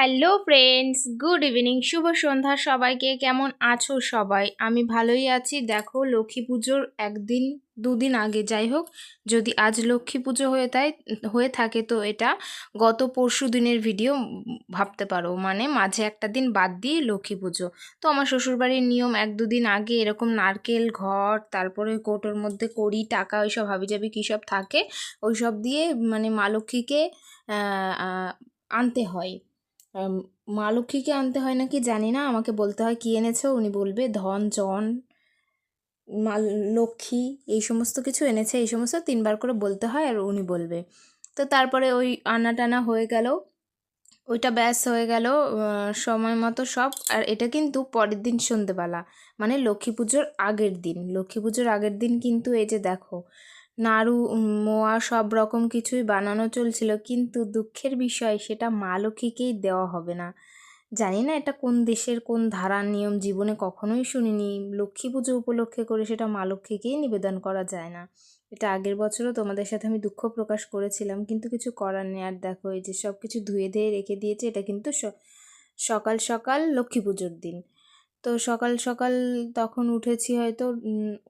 Hello friends good evening শুভ সন্ধ্যা সবাইকে। কেমন আছো সবাই? আমি ভালোই আছি। দেখো, লক্ষ্মী পুজোর একদিন, দুদিন আগে, যাই হোক, যদি আজ লক্ষ্মী পুজো হয়ে তাই, হয়ে থাকে তো এটা গত পরশু দিনের ভিডিও ভাবতে পারো। মানে মাঝে একটা দিন বাদ দিয়ে লক্ষ্মী পুজো। তো আমার শ্বশুরবাড়ির নিয়ম এক, দুদিন আগে এরকম নারকেল ঘর, তারপরে কোটোর মধ্যে কড়ি, টাকা, ওইসব হাবিজাবি কী সব থাকে, ওইসব দিয়ে মানে মা লক্ষ্মীকে আনতে হয়। মা লক্ষ্মীকে আনতে হয় নাকি জানি না, আমাকে বলতে হয়, কি এনেছো? উনি বলবে, ধন, জন মা লক্ষ্মী, এই সমস্ত কিছু এনেছে, এই সমস্ত তিনবার করে বলতে হয়, আর উনি বলবে। তো তারপরে ওই আনা টানা হয়ে গেল। ওইটা ব্যাস হয়ে গেল সময় মতো সব। আর এটা কিন্তু পরের দিন সন্ধেবেলা মানে লক্ষ্মী পুজোর আগের দিন। লক্ষ্মী পুজোর আগের দিন কিন্তু এই যে দেখো নাড়ু মোয়া সব রকম কিছুই বানানো চলছিল, কিন্তু দুঃখের বিষয় সেটা মা লক্ষ্মীকেই দেওয়া হবে না। জানি না এটা কোন দেশের কোন ধারার নিয়ম, জীবনে কখনোই শুনিনি। লক্ষ্মী পুজো উপলক্ষে করে সেটা মা লক্ষ্মীকেই নিবেদন করা যায় না। এটা আগের বছরও তোমাদের সাথে আমি দুঃখ প্রকাশ করেছিলাম, কিন্তু কিছু করার নেই। আর দেখো, এই যে সব কিছু ধুয়ে ধুয়ে রেখে দিয়েছে, এটা কিন্তু সকাল সকাল লক্ষ্মী পুজোর দিন। তো সকাল সকাল তখন উঠেছি হয়তো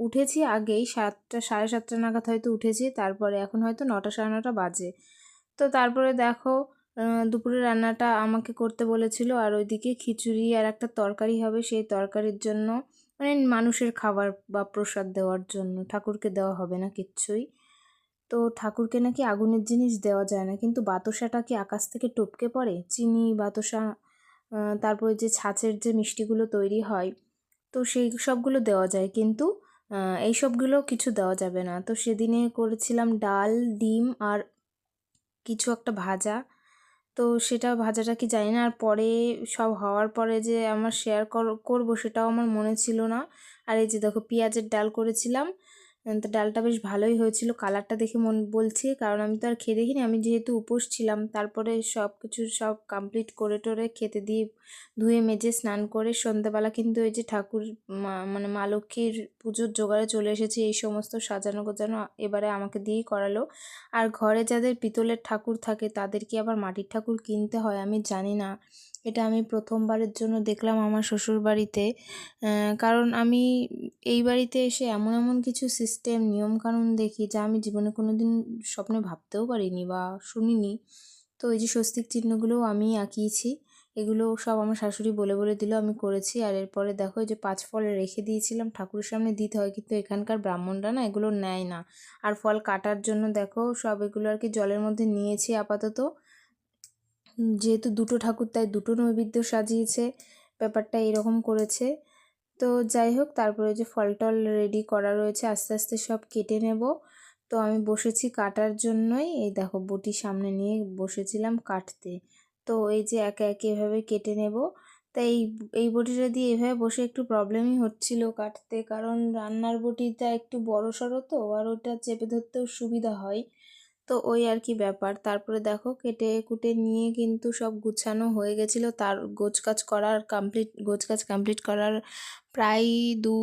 উঠেছি আগেই সাতটা, সাড়ে সাতটা নাগাদ হয়তো উঠেছি, তারপরে এখন হয়তো নটা, সাড়ে নটা বাজে। তো তারপরে দেখো দুপুরে রান্নাটা আমাকে করতে বলেছিল, আর ওইদিকে খিচুড়ি আর একটা তরকারি হবে, সেই তরকারির জন্য মানে মানুষের খাবার বা প্রসাদ দেওয়ার জন্য, ঠাকুরকে দেওয়া হবে না কিচ্ছুই। তো ঠাকুরকে নাকি আগুনের জিনিস দেওয়া যায় না, কিন্তু বাতাসাটা কি আকাশ থেকে টপকে পড়ে? চিনি, বাতাসা তারপরে যে ছাঁচের যে মিষ্টিগুলো তৈরি হয়, তো সেই সবগুলো দেওয়া যায়। কিন্তু এই সবগুলো কিছু দেওয়া যাবে না। তো সেদিনে করেছিলাম ডাল, ডিম আর কিছু একটা ভাজা। তো সেটা ভাজাটা কি জানি না, আর পরে সব হওয়ার পরে যে আমার শেয়ার করব সেটাও আমার মনে ছিল না। আর এই যে দেখো পেঁয়াজের ডাল করেছিলাম তো ডালটা বেশ ভালোই হয়েছিল। কালারটা দেখে মন বলছি, কারণ আমি তো আর খেয়ে দেখিনি। আমি যেহেতু উপোস ছিলাম, তারপরে সব কিছু সব কমপ্লিট করে টোরে খেতে দিয়ে ধুয়ে মেজে স্নান করে সন্ধ্যাবেলা কিন্তু ওই যে ঠাকুর মানে মা লক্ষ্মীর পুজোর জোগাড়ে চলে এসেছি, এই সমস্ত সাজানো গোজানো এবারে আমাকে দিয়েই করালো। আর ঘরে যাদের পিতলের ঠাকুর থাকে, তাদের কি আবার মাটির ঠাকুর কিনতে হয় আমি জানি না। এটা আমি প্রথমবারের জন্য দেখলাম আমার শ্বশুর বাড়িতে কারণ আমি এই বাড়িতে এসে এমন এমন কিছু সিস্টেম নিয়মকানুন দেখি যা আমি জীবনে কোনো দিন স্বপ্নে ভাবতেও পারিনি বা শুনিনি। তো এই যে স্বস্তিক চিহ্নগুলোও আমি আঁকিয়েছি, এগুলো সব আমার শাশুড়ি বলে বলে দিল আমি করেছি। আর এরপরে দেখো যে পাঁচ ফল রেখে দিয়েছিলাম, ঠাকুরের সামনে দিতে হয় কিন্তু এখানকার ব্রাহ্মণরা না এগুলো নেয় না। আর ফল কাটার জন্য দেখো সব এগুলো আর কি জলের মধ্যে নিয়েছি আপাতত। যেহেতু দুটো ঠাকুর তাই দুটো নৈবেদ্য সাজিয়েছে, ব্যাপারটা এরকম করেছে। তো যাই হোক, তারপরে যে ফল টল রেডি করা রয়েছে, আস্তে আস্তে সব কেটে নেব। তো আমি বসেছি কাটার জন্যই, এই দেখো বটি সামনে নিয়ে বসেছিলাম কাটতে। তো এই যে একে একে এভাবে কেটে নেব। তাই এই এই বটিটা দিয়ে এভাবে বসে একটু প্রবলেমই হচ্ছিল কাটতে, কারণ রান্নার বটিটা একটু বড় সড়ো তো, আর ওটা চেপে ধরতেও সুবিধা হয়। তো ওই আর কি ব্যাপার। তারপরে দেখো কেটে কুটে নিয়ে কিন্তু সব গুছানো হয়ে গেছিল। তার গোছকাজ করার কমপ্লিট গোছকাজ কমপ্লিট করার প্রায় দু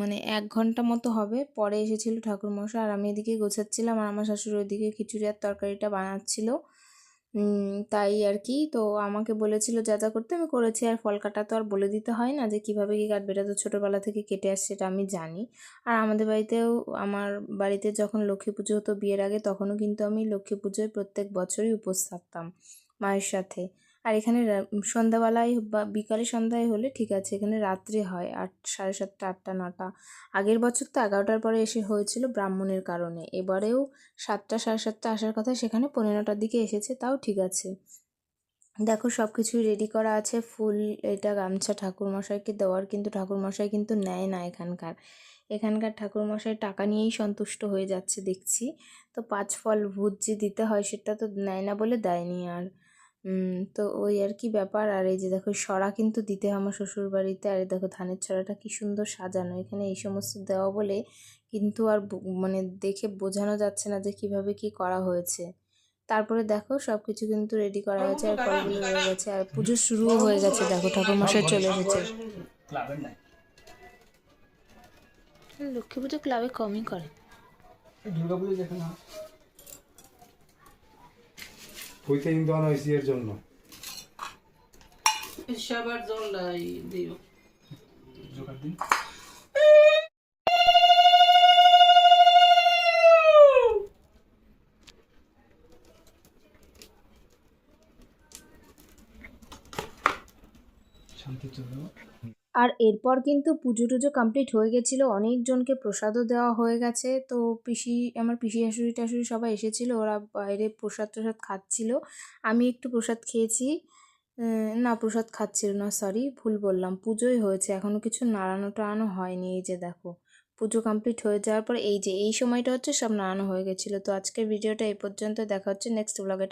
মানে এক ঘণ্টা মতো হবে। পরে এসেছিল ঠাকুরমশাই আর আমি এদিকে গোছাচ্ছিলাম আর আমার শাশুড়ি ওইদিকে খিচুড়ি আর তরকারিটা বানাচ্ছিল। তাই আর কি। তো আমাকে বলেছিল যা যা করতে, আমি করেছি। আর ফল কাটা তো আর বলে দিতে হয় না যে কীভাবে কি কাটবে। এটা তো ছোটোবেলা থেকে কেটে আসছে, এটা আমি জানি। আর আমাদের বাড়িতেও, আমার বাড়িতে যখন লক্ষ্মী পুজো হতো বিয়ের আগে, তখনও কিন্তু আমি লক্ষ্মী পুজোয় প্রত্যেক বছরই উপোস থাকতাম মায়ের সাথে। আর এখানে সন্ধ্যাবেলায় বা বিকালে সন্ধ্যায় হলে ঠিক আছে, এখানে রাত্রে হয় আট, সাড়ে সাতটা, আটটা, নটা। আগের বছর তো এগারোটার পরে এসে হয়েছিল ব্রাহ্মণের কারণে। এবারেও সাতটা, সাড়ে সাতটা আসার কথা সেখানে পনেরোটার দিকে এসেছে, তাও ঠিক আছে। দেখো সব কিছুই রেডি করা আছে, ফুল, এটা গামছা ঠাকুরমশাইকে দেওয়ার কিন্তু, ঠাকুরমশাই কিন্তু নেয় না এখানকার। এখানকার ঠাকুরমশাই টাকা নিয়েই সন্তুষ্ট হয়ে যাচ্ছে দেখছি। তো পাঁচ ফল ভূত যে দিতে হয় সেটা তো নেয় না বলে দেয়নি আর। তো ওই আর কি ব্যাপার। আর এই যে দেখো সরা কিন্তু দিতে হয় আমার শ্বশুর বাড়িতে আর এই দেখো ধানের ছড়াটা কি সুন্দর সাজানো। এখানে এই সমস্ত দেওয়া বলে কিন্তু আর মানে দেখে বোঝানো যাচ্ছে না যে কীভাবে কি করা হয়েছে। তারপরে দেখো সব কিছু কিন্তু রেডি করা হয়েছে আর ফলগুলো রয়ে গেছে। আর পুজো শুরুও হয়ে গেছে দেখো ঠাকুর মশাই চলে এসেছে। লক্ষ্মী পুজো ক্লাবে কমই করে। দুর্গা পুজো হইতে ইন্ধন হয়েছে এর জন্য। সবার জলটাই দিও। জোগাড় দিন। শান্তি চলো আর এরপর কিন্তু পুজো টুজো কমপ্লিট হয়ে গেছিল, অনেকজনকে প্রসাদও দেওয়া হয়ে গেছে। তো পিসি, আমার পিসি শাশুড়ি টাশুড়ি সবাই এসেছিল, ওরা বাইরে প্রসাদ টসাদ খাচ্ছিল। আমি একটু প্রসাদ খেয়েছি। না, প্রসাদ খাচ্ছিল না সরি ভুল বললাম। পুজোই হয়েছে এখনও কিছু নাড়ানো টাড়ানো হয়নি, এই যে দেখো। পুজো কমপ্লিট হয়ে যাওয়ার পর এই যে, এই সময়টা হচ্ছে সব নাড়ানো হয়ে গেছিল। তো আজকের ভিডিওটা এই পর্যন্ত, দেখা হচ্ছে নেক্সট ব্লগে